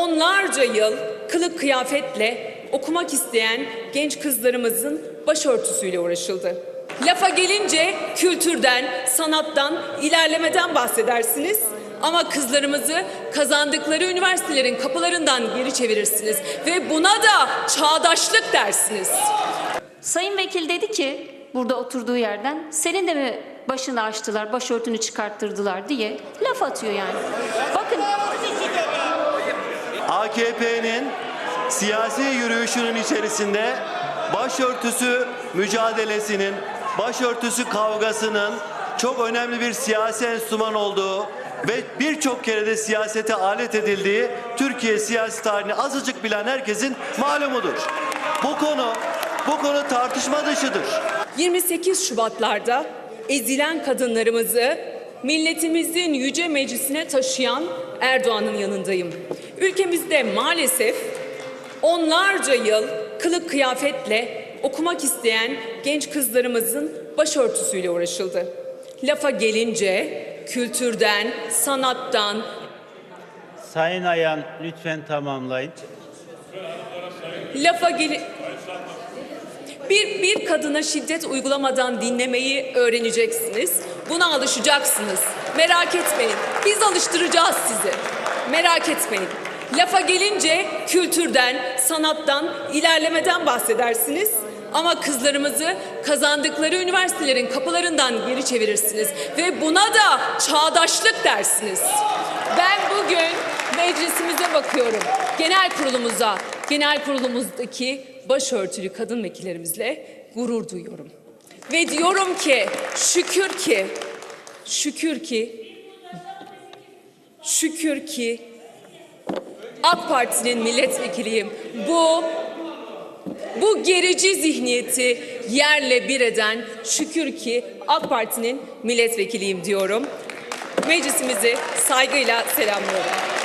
onlarca yıl kılık kıyafetle okumak isteyen genç kızlarımızın başörtüsüyle uğraşıldı. Lafa gelince kültürden, sanattan, ilerlemeden bahsedersiniz. Ama kızlarımızı kazandıkları üniversitelerin kapılarından geri çevirirsiniz. Ve buna da çağdaşlık dersiniz. Sayın Vekil dedi ki burada oturduğu yerden senin de mi başını açtılar, başörtünü çıkarttırdılar diye laf atıyor yani. Bakın AKP'nin siyasi yürüyüşünün içerisinde başörtüsü mücadelesinin, başörtüsü kavgasının çok önemli bir siyasi enstrüman olduğu ve birçok kere de siyasete alet edildiği Türkiye siyasi tarihini azıcık bilen herkesin malumudur. Bu konu bu konu tartışma dışıdır. 28 Şubatlarda ezilen kadınlarımızı milletimizin yüce meclisine taşıyan Erdoğan'ın yanındayım. Ülkemizde maalesef onlarca yıl kılık kıyafetle okumak isteyen genç kızlarımızın başörtüsüyle uğraşıldı. Lafa gelince kültürden, sanattan, Sayın Ayan lütfen tamamlayın. lafa geli bir, bir kadına şiddet uygulamadan dinlemeyi öğreneceksiniz. Buna alışacaksınız. Merak etmeyin. Biz alıştıracağız sizi. Merak etmeyin. Lafa gelince kültürden, sanattan, ilerlemeden bahsedersiniz. Ama kızlarımızı kazandıkları üniversitelerin kapılarından geri çevirirsiniz. Ve buna da çağdaşlık dersiniz. Ben bugün meclisimize bakıyorum. Genel kurulumuza, genel kurulumuzdaki başörtülü kadın vekillerimizle gurur duyuyorum. Ve diyorum ki şükür ki, şükür ki, şükür ki AK Parti'nin milletvekiliyim. Bu bu gerici zihniyeti yerle bir eden şükür ki AK Parti'nin milletvekiliyim diyorum. Meclisimizi saygıyla selamlıyorum.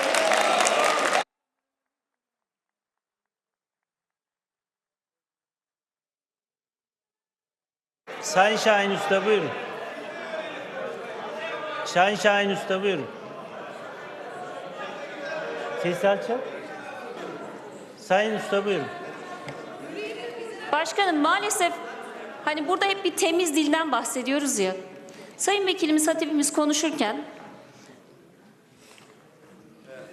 Sayın Şahin Usta buyurun. Şahin Şahin Usta buyurun. Ses alçak. Sayın Usta buyurun. başkanım maalesef hani burada hep bir temiz dilden bahsediyoruz ya. Sayın Vekilimiz, hatibimiz konuşurken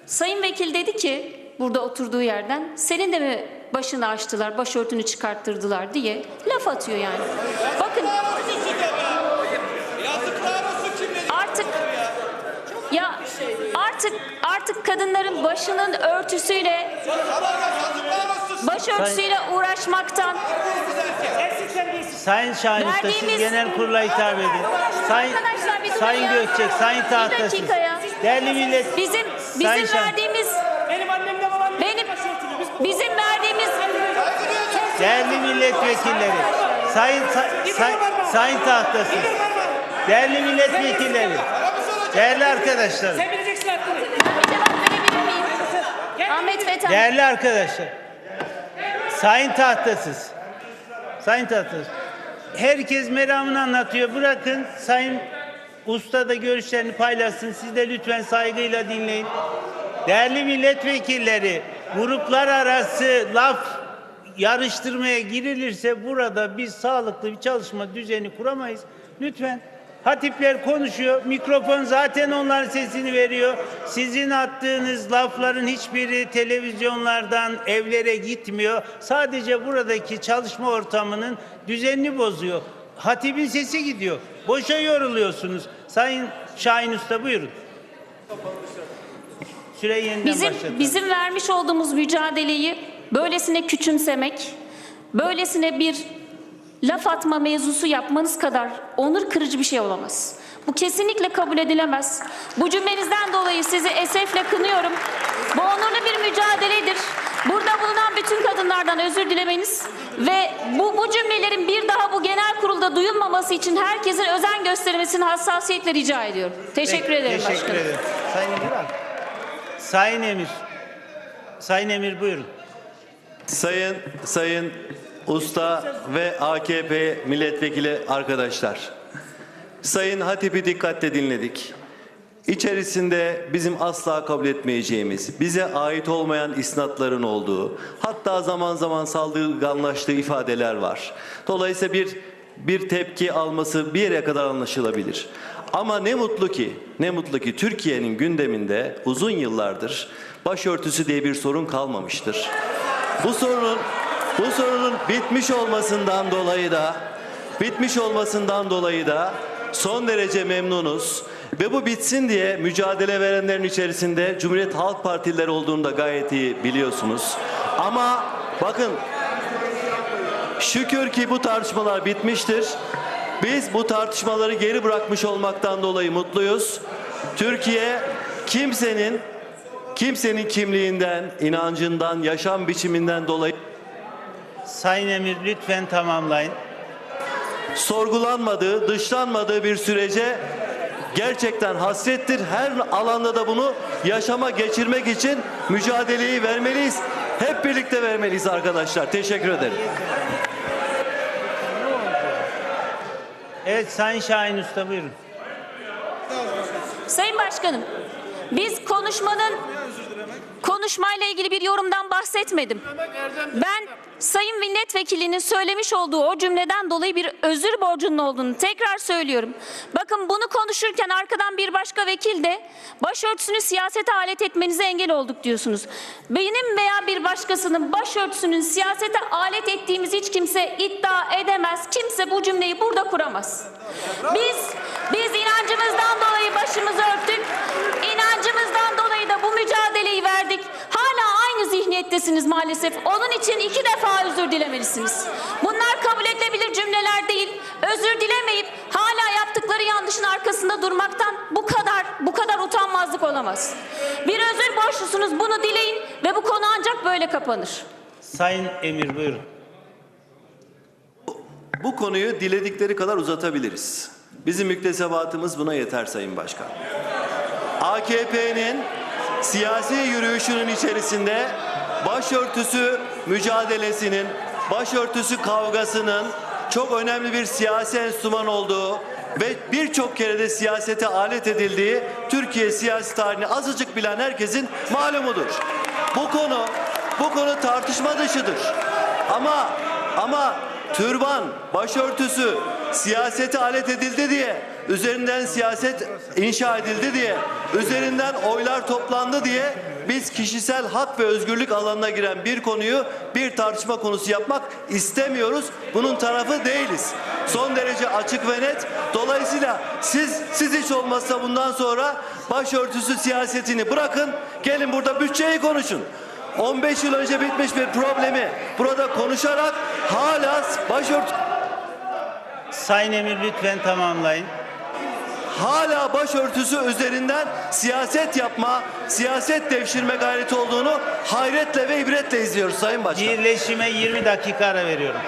Sayın Vekil dedi ki burada oturduğu yerden senin de mi başını açtılar, başörtünü çıkarttırdılar diye laf atıyor yani. Bakın artık ya artık artık kadınların başının örtüsüyle başörtüsüyle uğraşmaktan Sayın Şahin Usta siz genel kurula hitap edin. Sayın, Sayın. Gökçek, Sayın Tahtasız. Değerli millet. bizim Sayın bizim Şahin- verdiğimiz Benim annemle babam benim bizim verdiğimiz Değerli milletvekilleri, sayın say- say- sayın tahtasız, değerli milletvekilleri, değerli arkadaşlar? Ahmet Fethi. değerli arkadaşlar, sayın tahtasız, sayın tahtasız, herkes meramını anlatıyor. Bırakın sayın usta da görüşlerini paylaşsın. Siz de lütfen saygıyla dinleyin. Değerli milletvekilleri, gruplar arası laf yarıştırmaya girilirse burada biz sağlıklı bir çalışma düzeni kuramayız. Lütfen hatipler konuşuyor. Mikrofon zaten onların sesini veriyor. Sizin attığınız lafların hiçbiri televizyonlardan evlere gitmiyor. Sadece buradaki çalışma ortamının düzenini bozuyor. Hatibin sesi gidiyor. Boşa yoruluyorsunuz. Sayın Şahin Usta buyurun. Süreyi yeniden Bizim başlatalım. bizim vermiş olduğumuz mücadeleyi böylesine küçümsemek, böylesine bir laf atma mevzusu yapmanız kadar onur kırıcı bir şey olamaz. Bu kesinlikle kabul edilemez. Bu cümlenizden dolayı sizi esefle kınıyorum. Bu onurlu bir mücadeledir. Burada bulunan bütün kadınlardan özür dilemeniz ve bu, bu cümlelerin bir daha bu genel kurulda duyulmaması için herkesin özen göstermesini hassasiyetle rica ediyorum. Teşekkür Peki, ederim Teşekkür başkanım. ederim. Sayın Emir abi. Sayın Emir. Sayın Emir buyurun. Sayın Sayın Usta ve AKP milletvekili arkadaşlar. Sayın Hatip'i dikkatle dinledik. içerisinde bizim asla kabul etmeyeceğimiz, bize ait olmayan isnatların olduğu, hatta zaman zaman saldırganlaştığı ifadeler var. Dolayısıyla bir bir tepki alması bir yere kadar anlaşılabilir. Ama ne mutlu ki, ne mutlu ki Türkiye'nin gündeminde uzun yıllardır başörtüsü diye bir sorun kalmamıştır. Bu sorunun bu sorunun bitmiş olmasından dolayı da bitmiş olmasından dolayı da son derece memnunuz. Ve bu bitsin diye mücadele verenlerin içerisinde Cumhuriyet Halk Partileri olduğunu da gayet iyi biliyorsunuz. Ama bakın şükür ki bu tartışmalar bitmiştir. Biz bu tartışmaları geri bırakmış olmaktan dolayı mutluyuz. Türkiye kimsenin kimsenin kimliğinden, inancından, yaşam biçiminden dolayı Sayın Emir lütfen tamamlayın. sorgulanmadığı, dışlanmadığı bir sürece gerçekten hasrettir. Her alanda da bunu yaşama geçirmek için mücadeleyi vermeliyiz. Hep birlikte vermeliyiz arkadaşlar. Teşekkür ederim. Evet Sayın Şahin Usta buyurun. Sayın Başkanım, biz konuşmanın konuşmayla ilgili bir yorumdan bahsetmedim. Ben Sayın Milletvekilinin söylemiş olduğu o cümleden dolayı bir özür borcunun olduğunu tekrar söylüyorum. Bakın bunu konuşurken arkadan bir başka vekil de başörtüsünü siyasete alet etmenize engel olduk diyorsunuz. Benim veya bir başkasının başörtüsünün siyasete alet ettiğimiz hiç kimse iddia edemez. Kimse bu cümleyi burada kuramaz. Biz biz inancımızdan dolayı başımızı örttük. İnancımızdan dolayı da bu aynı zihniyettesiniz maalesef. Onun için iki defa özür dilemelisiniz. Bunlar kabul edilebilir cümleler değil. Özür dilemeyip hala yaptıkları yanlışın arkasında durmaktan bu kadar bu kadar utanmazlık olamaz. Bir özür borçlusunuz bunu dileyin ve bu konu ancak böyle kapanır. Sayın Emir buyurun. Bu konuyu diledikleri kadar uzatabiliriz. Bizim müktesebatımız buna yeter Sayın Başkan. AKP'nin siyasi yürüyüşünün içerisinde başörtüsü mücadelesinin, başörtüsü kavgasının çok önemli bir siyasi enstrüman olduğu ve birçok kere de siyasete alet edildiği Türkiye siyasi tarihini azıcık bilen herkesin malumudur. Bu konu bu konu tartışma dışıdır. Ama ama türban, başörtüsü siyasete alet edildi diye, üzerinden siyaset inşa edildi diye, üzerinden oylar toplandı diye biz kişisel hak ve özgürlük alanına giren bir konuyu bir tartışma konusu yapmak istemiyoruz. Bunun tarafı değiliz. Son derece açık ve net. Dolayısıyla siz siz hiç olmazsa bundan sonra başörtüsü siyasetini bırakın. Gelin burada bütçeyi konuşun. 15 yıl önce bitmiş bir problemi burada konuşarak hala başört Sayın Emir lütfen tamamlayın. Hala başörtüsü üzerinden siyaset yapma, siyaset devşirme gayreti olduğunu hayretle ve ibretle izliyoruz Sayın Başkan. Birleşime 20 dakika ara veriyorum.